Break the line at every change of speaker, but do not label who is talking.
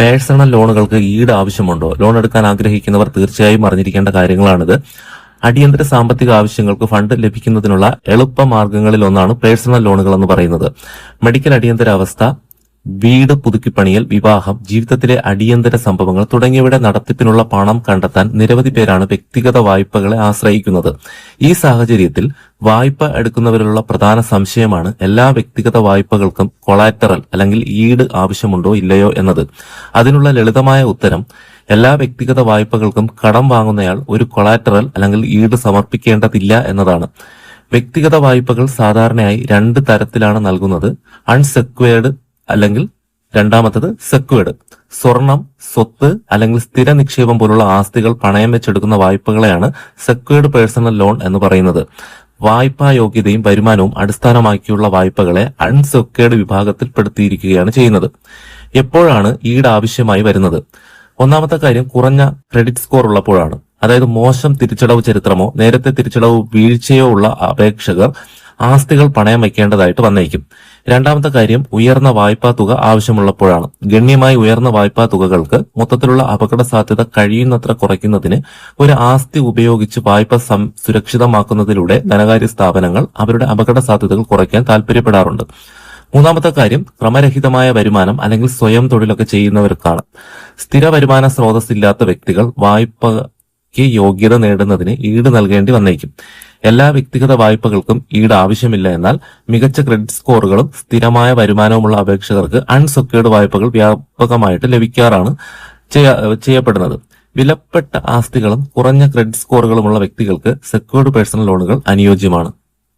Personal ലോണുകൾക്ക് ഈട് ആവശ്യമുണ്ടോ? Loan എടുക്കാൻ ആഗ്രഹിക്കുന്നവർ തീർച്ചയായും അറിഞ്ഞിരിക്കേണ്ട കാര്യങ്ങളാണിത്. അടിയന്തര സാമ്പത്തിക ആവശ്യങ്ങൾക്ക് ഫണ്ട് ലഭിക്കുന്നതിനുള്ള എളുപ്പ മാർഗങ്ങളിൽ ഒന്നാണ് പേഴ്സണൽ ലോണുകൾ എന്ന് പറയുന്നത്. മെഡിക്കൽ അടിയന്തരാവസ്ഥ വീട് പുതുക്കിപ്പണിയൽ വിവാഹം ജീവിതത്തിലെ അടിയന്തര സംഭവങ്ങൾ തുടങ്ങിയവയുടെ നടത്തിപ്പിനുള്ള പണം കണ്ടെത്താൻ നിരവധി പേരാണ് വ്യക്തിഗത വായ്പകളെ ആശ്രയിക്കുന്നത്. ഈ സാഹചര്യത്തിൽ വായ്പ എടുക്കുന്നവരിലുള്ള പ്രധാന സംശയമാണ് എല്ലാ വ്യക്തിഗത വായ്പകൾക്കും കൊളാറ്ററൽ അല്ലെങ്കിൽ ഈട് ആവശ്യമുണ്ടോ ഇല്ലയോ എന്നത്. അതിനുള്ള ലളിതമായ ഉത്തരം എല്ലാ വ്യക്തിഗത വായ്പകൾക്കും കടം വാങ്ങുന്നയാൾ ഒരു കൊളാറ്ററൽ അല്ലെങ്കിൽ ഈട് സമർപ്പിക്കേണ്ടതില്ല എന്നതാണ്. വ്യക്തിഗത വായ്പകൾ സാധാരണയായി രണ്ട് തരത്തിലാണ് നൽകുന്നത്. അൺസെക്വേർഡ് അല്ലെങ്കിൽ രണ്ടാമത്തത് സെക്വേഡ്. സ്വർണം സ്വത്ത് അല്ലെങ്കിൽ സ്ഥിര നിക്ഷേപം പോലുള്ള ആസ്തികൾ പണയം വെച്ചെടുക്കുന്ന വായ്പകളെയാണ് സെക്വേഡ് പേഴ്സണൽ ലോൺ എന്ന് പറയുന്നത്. വായ്പാ യോഗ്യതയും വരുമാനവും അടിസ്ഥാനമാക്കിയുള്ള വായ്പകളെ അൺസെക്വേർഡ് വിഭാഗത്തിൽപ്പെടുത്തിയിരിക്കുകയാണ് ചെയ്യുന്നത്. എപ്പോഴാണ് ഈട് ആവശ്യമായി വരുന്നത്? ഒന്നാമത്തെ കാര്യം കുറഞ്ഞ ക്രെഡിറ്റ് സ്കോർ ഉള്ളപ്പോഴാണ്. അതായത് മോശം തിരിച്ചടവ് ചരിത്രമോ നേരത്തെ തിരിച്ചടവ് വീഴ്ചയോ ഉള്ള അപേക്ഷകർ ആസ്തികൾ പണയം വയ്ക്കേണ്ടതായിട്ട് വന്നേക്കും. രണ്ടാമത്തെ കാര്യം ഉയർന്ന വായ്പാ തുക ആവശ്യമുള്ളപ്പോഴാണ്. ഗണ്യമായി ഉയർന്ന വായ്പാ തുകകൾക്ക് മൊത്തത്തിലുള്ള അപകട സാധ്യത കഴിയുന്നത്ര കുറയ്ക്കുന്നതിന് ഒരു ആസ്തി ഉപയോഗിച്ച് വായ്പ സുരക്ഷിതമാക്കുന്നതിലൂടെ ധനകാര്യ സ്ഥാപനങ്ങൾ അവരുടെ അപകട സാധ്യതകൾ കുറയ്ക്കാൻ താല്പര്യപ്പെടാറുണ്ട് മൂന്നാമത്തെ കാര്യം ക്രമരഹിതമായ വരുമാനം അല്ലെങ്കിൽ സ്വയം തൊഴിലൊക്കെ ചെയ്യുന്നവർക്കാണ്. സ്ഥിര വരുമാന സ്രോതസ്സില്ലാത്ത വ്യക്തികൾ വായ്പയ്ക്ക് യോഗ്യത നേടുന്നതിന് ഈട് നൽകേണ്ടി വന്നേക്കും. എല്ലാ വ്യക്തിഗത വായ്പകൾക്കും ഈട് ആവശ്യമില്ല എന്നാൽ മികച്ച ക്രെഡിറ്റ് സ്കോറുകളും സ്ഥിരമായ വരുമാനവുമുള്ള അപേക്ഷകർക്ക് അൺസെക്യൂർഡ് വായ്പകൾ വ്യാപകമായിട്ട് ലഭിക്കാറാണ് ചെയ്യപ്പെടുന്നത്. വിലപ്പെട്ട ആസ്തികളും കുറഞ്ഞ ക്രെഡിറ്റ് സ്കോറുകളുമുള്ള വ്യക്തികൾക്ക് സെക്യൂർഡ് പേഴ്സണൽ ലോണുകൾ അനുയോജ്യമാണ്.